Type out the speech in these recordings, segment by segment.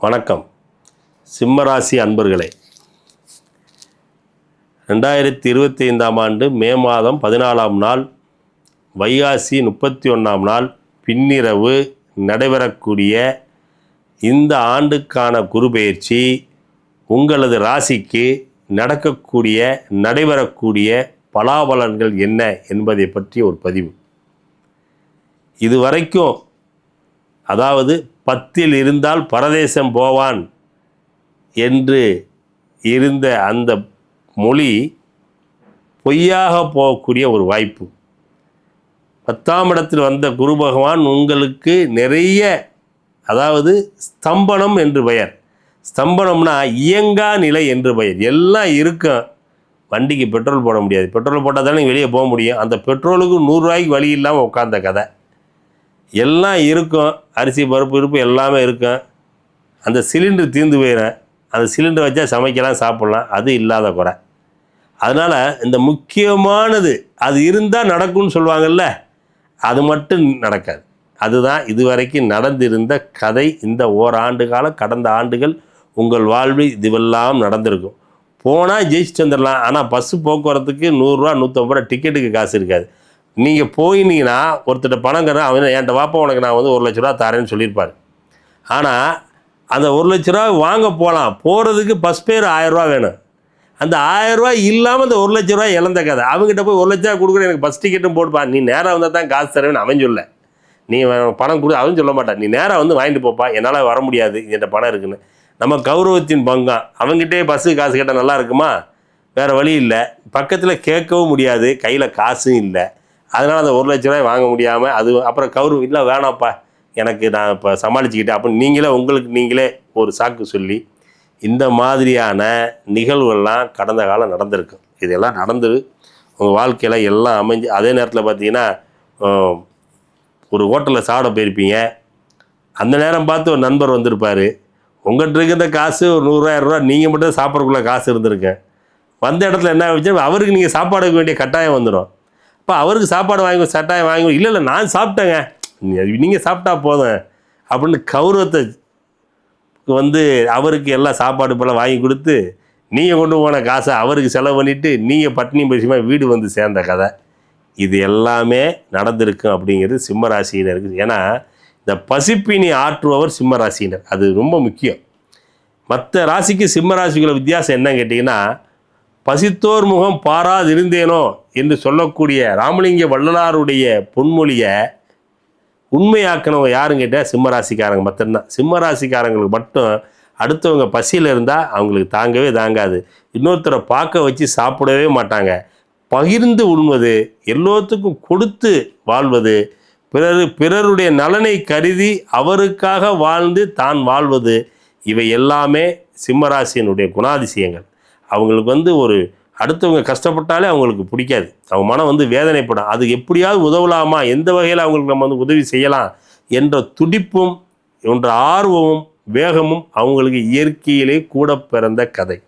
வணக்கம். சிம்மராசி அன்பர்களே ரெண்டாயிரத்தி இருபத்தி ஐந்தாம் ஆண்டு மே மாதம் பதினாலாம் நாள் வைகாசி முப்பத்தி ஒன்றாம் நாள் பின்னிரவு நடைபெறக்கூடிய இந்த ஆண்டுக்கான குருபெயர்ச்சி உங்களது ராசிக்கு நடக்கக்கூடிய நடைபெறக்கூடிய பலாபலன்கள் என்ன என்பதை பற்றிய ஒரு பதிவு. இதுவரைக்கும் அதாவது பத்தில் இருந்தால் பரதேசம் போவான் என்று இருந்த அந்த மொழி பொய்யாக போகக்கூடிய ஒரு வாய்ப்பு. பத்தாம் இடத்தில் வந்த குரு பகவான் உங்களுக்கு நிறைய அதாவது ஸ்தம்பனம் என்று பெயர். ஸ்தம்பனம்னா இயங்கா நிலை என்று பெயர். எல்லாம் இருக்கும் வண்டிக்கு பெட்ரோல் போட முடியாது. பெட்ரோல் போட்டால் தானே வெளியே போக முடியும். அந்த பெட்ரோலுக்கு நூறுரூவாய்க்கு வழி இல்லாமல் உட்காந்த கதை. எல்லாம் இருக்கும் அரிசி பருப்பு இருப்பு எல்லாமே இருக்கும் அந்த சிலிண்டர் தீர்ந்து போயிடும் அந்த சிலிண்டர் வச்சா சமைக்கலாம் சாப்பிட்லாம். அது இல்லாத குறை. அதனால் இந்த முக்கியமானது அது இருந்தால் நடக்கும்னு சொல்லுவாங்கல்ல? அது மட்டும் நடக்காது. அதுதான் இதுவரைக்கும் நடந்திருந்த கதை. இந்த ஓராண்டு காலம் கடந்த ஆண்டுகள் உங்கள் வாழ்வில் இதுவெல்லாம் நடந்திருக்கும். போனால் ஜெயிச்சுட்டு வந்துடலாம் ஆனால் பஸ்ஸு போக்குவரத்துக்கு நூறுரூவா நூற்றம்பது ரூபா டிக்கெட்டுக்கு காசு இருக்காது. நீங்கள் போயினீங்கன்னா ஒருத்தர் பணம் கறா அவன் என்கிட்ட வாப்பா உனக்கு நான் வந்து ஒரு லட்ச ரூபா தரேன்னு சொல்லியிருப்பார். ஆனால் அந்த ஒரு லட்ச ரூபா வாங்க போகலாம் போகிறதுக்கு பஸ் பேர் ஆயிரரூவா வேணும். அந்த ஆயிரரூவா இல்லாமல் அந்த ஒரு லட்ச ரூபா இழந்த கதை. அவங்ககிட்ட போய் ஒரு லட்ச ரூபா கொடுக்குற எனக்கு பஸ் டிக்கெட்டும் போடுப்பா. நீ நேராக வந்தால் தான் காசு தருவேன்னு அவன் சொல்ல. நீ பணம் கொடு அவன் சொல்ல மாட்டான். நீ நேராக வந்து வாங்கிட்டு போப்பா. என்னால் வர முடியாது என்கிட்ட பணம் இருக்குன்னு. நம்ம கௌரவத்தின் பங்கம் அவங்ககிட்டே பஸ்ஸுக்கு காசு கேட்டால் நல்லா இருக்குமா? வேறு வழி இல்லை. பக்கத்தில் கேட்கவும் முடியாது. கையில் காசும் இல்லை. அதனால் அந்த ஒரு லட்ச ரூபாய் வாங்க முடியாமல் அது அப்புறம் கௌரவம் இல்லை வேணாம்ப்பா. எனக்கு நான் இப்போ சமாளிச்சுக்கிட்டேன். அப்போ நீங்களே உங்களுக்கு நீங்களே ஒரு சாக்கு சொல்லி இந்த மாதிரியான நிகழ்வுகள்லாம் கடந்த காலம் நடந்திருக்கு. இதெல்லாம் நடந்து உங்கள் வாழ்க்கையில் எல்லாம் அமைஞ்சு அதே நேரத்தில் பார்த்தீங்கன்னா ஒரு ஹோட்டலில் சாப்பிட போயிருப்பீங்க. அந்த நேரம் பார்த்து ஒரு நண்பர் வந்திருப்பார். உங்கள்கிட்ட இருக்கிற காசு ஒரு நூறுரூவா நீங்கள் மட்டும் சாப்பிட்றதுக்குள்ள காசு இருந்திருக்கேன் வந்த இடத்துல என்ன ஆச்சு அவருக்கு நீங்கள் சாப்பாடு வைக்க வேண்டிய கட்டாயம் வந்துடும் அப்போ அவருக்கு சாப்பாடு வாங்கி சட்டாயம் வாங்கி இல்லை இல்லை நான் சாப்பிட்டேங்க. நீங்கள் சாப்பிட்டா போதும். அப்படின்னு கௌரவத்தை வந்து அவருக்கு எல்லாம் சாப்பாடு போல வாங்கி கொடுத்து நீங்கள் கொண்டு போன காசை அவருக்கு செலவு பண்ணிவிட்டு நீங்கள் பட்டினி பரிசுமாக வீடு வந்து சேர்ந்த கதை. இது எல்லாமே நடந்திருக்கும் அப்படிங்கிறது சிம்மராசியினர் ஏன்னா இந்த பசிப்பினி ஆற்றுபவர் சிம்மராசியினர் அது ரொம்ப முக்கியம். மற்ற ராசிக்கு சிம்மராசிக்குள்ள வித்தியாசம் என்னன்னு கேட்டிங்கன்னா பசித்தோர் முகம் பாராதிருந்தேனோ என்று சொல்லக்கூடிய ராமலிங்க வள்ளலாருடைய பொன்மொழியை உண்மையாக்கினவங்க யாருன்னு கேட்டால் சிம்மராசிக்காரங்க மட்டும்தான். சிம்மராசிக்காரங்களுக்கு மட்டும் அடுத்தவங்க பசியில் இருந்தால் அவங்களுக்கு தாங்கவே தாங்காது. இன்னொருத்தரை பார்க்க வச்சு சாப்பிடவே மாட்டாங்க. பகிர்ந்து உண்வது எல்லோத்துக்கும் கொடுத்து வாழ்வது பிறர் பிறருடைய நலனை கருதி அவருக்காக வாழ்ந்து தான் வாழ்வது இவை எல்லாமே சிம்மராசியினுடைய குணாதிசயங்கள். அவங்களுக்கு வந்து ஒரு அடுத்தவங்க கஷ்டப்பட்டாலே அவங்களுக்கு பிடிக்காது. அவங்க மனம் வந்து வேதனைப்படும். அது எப்படியாவது உதவலாமா? எந்த வகையில் அவங்களுக்கு நம்ம வந்து உதவி செய்யலாம்? என்ற துடிப்பும் என்ற ஆர்வமும் வேகமும் அவங்களுக்கு இயற்கையிலே கூட பிறந்த கதை.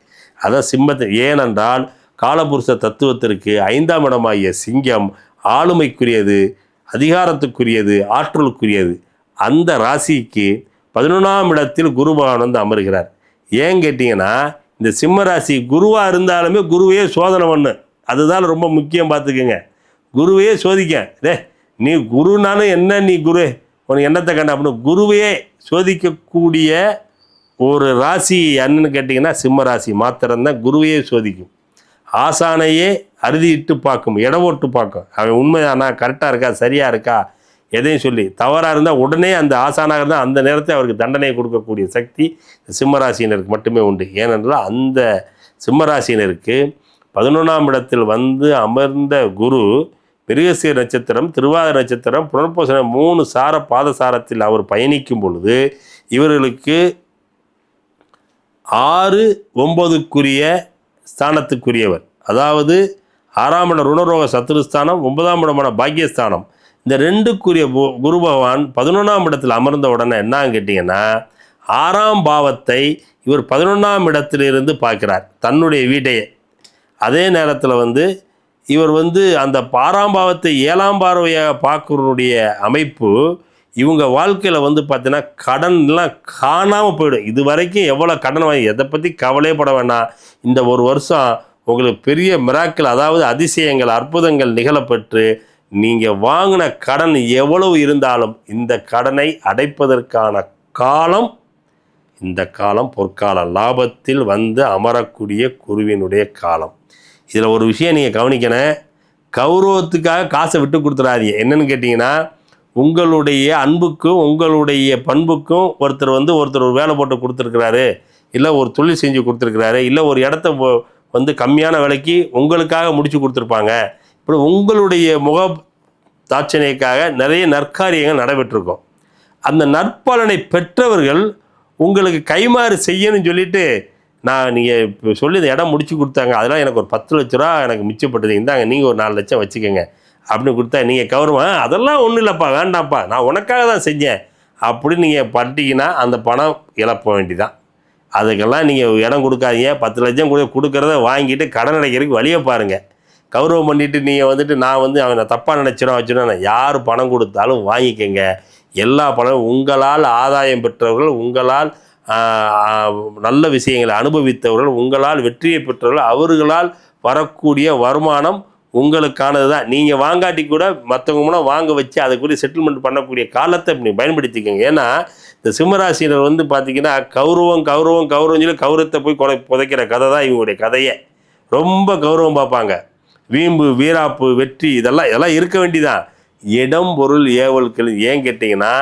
அதான் சிம்மத்தை ஏனென்றால் காலபுருஷ தத்துவத்திற்கு ஐந்தாம் இடமாகிய சிங்கம் ஆளுமைக்குரியது அதிகாரத்துக்குரியது ஆற்றலுக்குரியது. அந்த ராசிக்கு பதினொன்றாம் இடத்தில் குருபகவான் வந்து அமர்கிறார். ஏன் கேட்டிங்கன்னா இந்த சிம்ம ராசி குருவாக இருந்தாலுமே குருவையே சோதனை பண்ணு. அதுதான் ரொம்ப முக்கியம் பார்த்துக்குங்க. குருவையே சோதிக்க. டே நீ குருனாலும் என்ன நீ குரு? உனக்கு என்னத்தை கண்ட அப்படின்னு குருவையே சோதிக்கக்கூடிய ஒரு ராசி என்னன்னு கேட்டிங்கன்னா சிம்ம ராசி மாத்திரம்தான் குருவையே சோதிக்கும். ஆசானையே அறுதிட்டு பார்க்கும் இடவோட்டு பார்க்கும். அவன் உண்மையானா கரெக்டாக இருக்கா? சரியாக இருக்கா? எதையும் சொல்லி தவறாக இருந்தால் உடனே அந்த ஆசானாக இருந்தால் அந்த நேரத்தில் அவருக்கு தண்டனை கொடுக்கக்கூடிய சக்தி சிம்மராசினருக்கு மட்டுமே உண்டு. ஏனென்றால் அந்த சிம்மராசினருக்கு பதினொன்றாம் இடத்தில் வந்து அமர்ந்த குரு மிருகசீர் நட்சத்திரம் திருவாத நட்சத்திரம் புனர்பூசண மூணு சார பாதசாரத்தில் அவர் பயணிக்கும் பொழுது இவர்களுக்கு ஆறு ஒன்பதுக்குரிய ஸ்தானத்துக்குரியவர். அதாவது ஆறாம் இடம் ருணரோக சத்துருஸ்தானம் ஒன்பதாம் இடமான பாக்கியஸ்தானம். இந்த ரெண்டுக்குரிய குரு பகவான் பதினொன்றாம் இடத்தில் அமர்ந்த உடனே என்னன்னு கேட்டிங்கன்னா ஆறாம் பாவத்தை இவர் பதினொன்றாம் இடத்திலிருந்து பார்க்கிறார் தன்னுடைய வீட்டையே. அதே நேரத்தில் வந்து இவர் வந்து அந்த ஆறாம் பாவத்தை ஏழாம் பார்வையாக பார்க்கறனுடைய அமைப்பு இவங்க வாழ்க்கையில் வந்து பார்த்தீங்கன்னா கடன்லாம் காணாமல் போயிடும். இது வரைக்கும் எவ்வளோ கடன் வாங்கி எதை பற்றி கவலையப்பட வேணாம் இந்த ஒரு வருஷம் உங்களுக்கு பெரிய மிராக்கள் அதாவது அதிசயங்கள் அற்புதங்கள் நிகழப்பெற்று நீங்கள் வாங்கின கடன் எவ்வளவு இருந்தாலும் இந்த கடனை அடைப்பதற்கான காலம் இந்த காலம் பொற்காலம் லாபத்தில் வந்து அமரக்கூடிய குருவினுடைய காலம். இதில் ஒரு விஷயம் நீங்கள் கவனிக்கணும். கௌரவத்துக்காக காசை விட்டு கொடுத்துடாதீங்க. என்னென்னு கேட்டிங்கன்னா உங்களுடைய அன்புக்கும் உங்களுடைய பண்புக்கும் ஒருத்தர் வந்து ஒருத்தர் ஒரு வேலை போட்டு கொடுத்துருக்கிறாரு இல்லை ஒரு தொழில் செஞ்சு கொடுத்துருக்கிறாரு இல்லை ஒரு இடத்த வந்து கம்மியான விலைக்கு உங்களுக்காக முடிச்சு கொடுத்துருப்பாங்க. இப்படி உங்களுடைய முக தாட்சணைக்காக நிறைய நற்காரியங்கள் நடைபெற்றிருக்கும். அந்த நற்பலனை பெற்றவர்கள் உங்களுக்கு கைமாறு செய்யணும்னு சொல்லிட்டு நான் நீங்கள் இப்போ சொல்லி இந்த இடம் முடிச்சு கொடுத்தாங்க. அதெல்லாம் எனக்கு ஒரு பத்து லட்ச ரூபா எனக்கு மிச்சப்பட்டது. இந்தாங்க நீங்கள் ஒரு நாலு லட்சம் வச்சுக்கோங்க. அப்படின்னு கொடுத்தா நீங்கள் கௌரவம் அதெல்லாம் ஒன்றும் இல்லைப்பா வேண்டாம்ப்பா நான் உனக்காக தான் செஞ்சேன். அப்படின்னு நீங்கள் பண்ணிட்டீங்கன்னா அந்த பணம் இழப்ப வேண்டிதான். அதுக்கெல்லாம் நீங்கள் இடம் கொடுக்காதீங்க. பத்து லட்சம் கொடுக்கறத வாங்கிட்டு கடன் அடைக்கிறதுக்கு வழியை பாருங்கள் கௌரவம் பண்ணிட்டு நீங்கள் வந்துட்டு நான் வந்து அவனை தப்பாக நினச்சிடும் நான் யார் பணம் கொடுத்தாலும் வாங்கிக்கங்க. எல்லா பணம் உங்களால் ஆதாயம் பெற்றவர்கள் உங்களால் நல்ல விஷயங்களை அனுபவித்தவர்கள் உங்களால் வெற்றியை பெற்றவர்கள் அவர்களால் வரக்கூடிய வருமானம் உங்களுக்கானது தான். நீங்கள் வாங்காட்டி கூட மற்றவங்க மூலம் வாங்க வச்சு அதுக்குரிய செட்டில்மெண்ட் பண்ணக்கூடிய காலத்தை நீங்கள் பயன்படுத்திக்கோங்க. ஏன்னா இந்த சிம்மராசினர் வந்து பார்த்தீங்கன்னா கௌரவம் கௌரவம் கௌரவம் சொல்லி கௌரவத்தை போய் கொலை புதைக்கிற கதை தான் இவங்களுடைய கதையை. ரொம்ப கௌரவம் பார்ப்பாங்க. வீம்பு வீராப்பு வெற்றி இதெல்லாம் இதெல்லாம் இருக்க வேண்டிதான். இடம் பொருள் ஏவல்கள் ஏன் கேட்டிங்கன்னா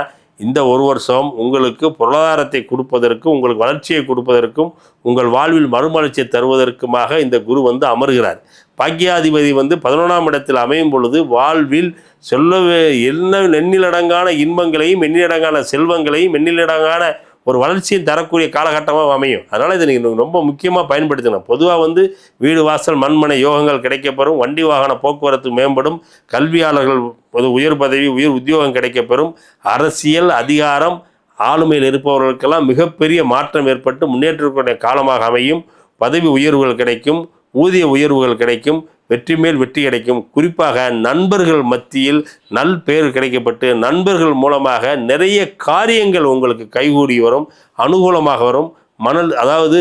இந்த ஒரு வருஷம் உங்களுக்கு பொருளாதாரத்தை கொடுப்பதற்கும் உங்களுக்கு வளர்ச்சியை கொடுப்பதற்கும் உங்கள் வாழ்வில் மறுமலர்ச்சியை தருவதற்குமாக இந்த குரு வந்து அமர்கிறார். பாக்கியாதிபதி வந்து பதினொன்றாம் இடத்தில் அமையும் பொழுது வாழ்வில் சொல்லவே என்ன எண்ணிலடங்கான இன்பங்களையும் எண்ணிலடங்கான செல்வங்களையும் எண்ணிலடங்கான ஒரு வளர்ச்சியும் தரக்கூடிய காலகட்டமாக அமையும். அதனால் இதை நீங்கள் ரொம்ப முக்கியமாக பயன்படுத்தணும் பொதுவாக வந்து வீடு வாசல் மண்மனை யோகங்கள் கிடைக்கப்பெறும். வண்டி வாகன போக்குவரத்து மேம்படும். கல்வியாளர்கள் ஒரு உயர் பதவி உயர் உத்தியோகம் கிடைக்கப்பெறும். அரசியல் அதிகாரம் ஆளுமையில் இருப்பவர்களுக்கெல்லாம் மிகப்பெரிய மாற்றம் ஏற்பட்டு முன்னேற்றக்கூடிய காலமாக அமையும். பதவி உயர்வுகள் கிடைக்கும். ஊதிய உயர்வுகள் கிடைக்கும். வெற்றி மேல் வெற்றி கிடைக்கும். குறிப்பாக நண்பர்கள் மத்தியில் நல் பெயர் கிடைக்கப்பட்டு நண்பர்கள் மூலமாக நிறைய காரியங்கள் உங்களுக்கு கைகூடி வரும் அனுகூலமாக வரும். மணல் அதாவது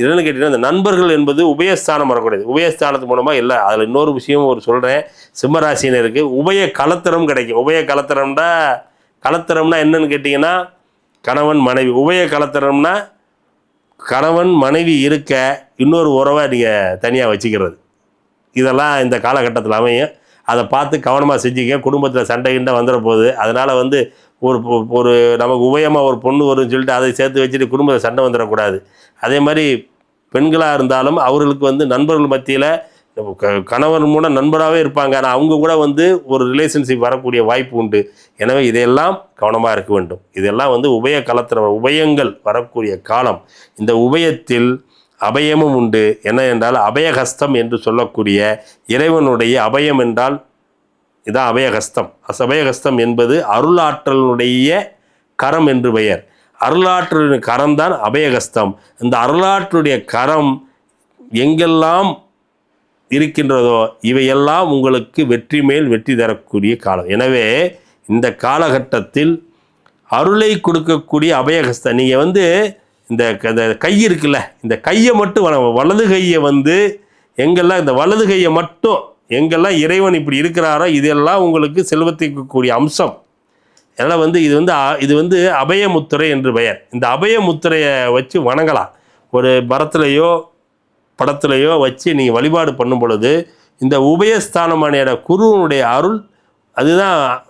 என்னென்னு கேட்டீங்கன்னா இந்த நண்பர்கள் என்பது உபயஸ்தானம் வரக்கூடியது. உபயஸ்தானத்து மூலமாக இல்லை அதில் இன்னொரு விஷயம் ஒரு சொல்கிறேன் சிம்மராசினருக்கு உபய கலத்தரம் கிடைக்கும். உபய கலத்திரம்னா கலத்தரம்னா என்னன்னு கேட்டிங்கன்னா கணவன் மனைவி. உபய கலத்தரம்னா கணவன் மனைவி இருக்க இன்னொரு உறவை நீங்கள் தனியாக வச்சுக்கிறது. இதெல்லாம் இந்த காலகட்டத்தில் அமையும். அதை பார்த்து கவனமாக செஞ்சுக்க குடும்பத்தில் சண்டை கிண்டை வந்துட போகுது அதனால் வந்து ஒரு பொ- ஒரு நமக்கு உபயமாக ஒரு பொண்ணு வரும்னு சொல்லிட்டு அதை சேர்த்து வச்சுட்டு குடும்பத்தில் சண்டை வந்துடக்கூடாது. அதே மாதிரி பெண்களாக இருந்தாலும் அவர்களுக்கு வந்து நண்பர்கள் மத்தியில் க- கணவன் மூலம் நண்பராகவே இருப்பாங்க. ஆனால் அவங்க கூட வந்து ஒரு ரிலேஷன்ஷிப் வரக்கூடிய வாய்ப்பு உண்டு. எனவே இதையெல்லாம் கவனமாக இருக்க வேண்டும். இதெல்லாம் வந்து உபய காலத்தில் உபயங்கள் வரக்கூடிய காலம். இந்த உபயத்தில் அபயமும் உண்டு. என்ன என்றால் அபயஹஸ்தம் என்று சொல்லக்கூடிய இறைவனுடைய அபயம் என்றால் இதான் அபயஹஸ்தம். அஸ் அபயஹஸ்தம் என்பது அருளாற்றலுடைய கரம் என்று பெயர். அருளாற்றலின் கரம்தான் அபயஹஸ்தம். இந்த அருளாற்றுடைய கரம் எங்கெல்லாம் இருக்கின்றதோ இவையெல்லாம் உங்களுக்கு வெற்றி மேல் வெற்றி தரக்கூடிய காலம். எனவே இந்த காலகட்டத்தில் அருளை கொடுக்கக்கூடிய அபயகஸ்தம் நீங்கள் வந்து இந்த க- இந்த கை இருக்குல்ல இந்த கையை மட்டும் வலது கையை வந்து எங்கெல்லாம் இந்த வலது கையை மட்டும் எங்கெல்லாம் இறைவன் இப்படி இருக்கிறாரோ இதெல்லாம் உங்களுக்கு செல்வத்திற்கக்கூடிய அம்சம். அதனால் வந்து இது வந்து அ- இது வந்து அபயமுத்திரை என்று பெயர். இந்த அபயமுத்திரையை வச்சு வணங்கலாம். ஒரு மரத்துலேயோ படத்துலையோ வச்சு நீங்கள் வழிபாடு பண்ணும் பொழுது இந்த உபயஸ்தானமான குருவனுடைய அருள் அதுதான்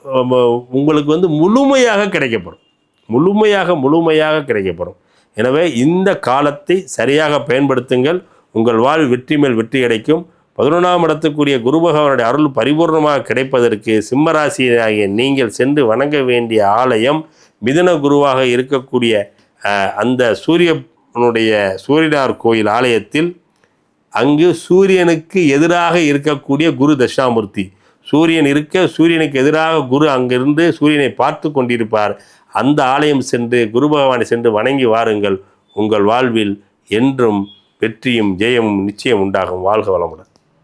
உங்களுக்கு வந்து முழுமையாக கிடைக்கப்படும் முழுமையாக முழுமையாக கிடைக்கப்படும் எனவே இந்த காலத்தை சரியாக பயன்படுத்துங்கள். உங்கள் வாழ் வெற்றி மேல் வெற்றி கிடைக்கும். பதினொன்றாம் இடத்துக்குரிய குரு பகவானுடைய அருள் பரிபூர்ணமாக கிடைப்பதற்கு சிம்மராசியாகிய நீங்கள் சென்று வணங்க வேண்டிய ஆலயம் மிதுன குருவாக இருக்கக்கூடிய அந்த சூரியனுடைய சூரியனார் கோயில் ஆலயத்தில் அங்கு சூரியனுக்கு எதிராக இருக்கக்கூடிய குரு தட்சிணாமூர்த்தி. சூரியன் இருக்க சூரியனுக்கு எதிராக குரு அங்கிருந்து சூரியனை பார்த்து கொண்டிருப்பார். அந்த ஆலயம் சென்று குரு பகவானை சென்று வணங்கி வாருங்கள். உங்கள் வாழ்வில் என்றும் வெற்றியும் ஜெயமும் நிச்சயம் உண்டாகும். வாழ்க வளமுடன்.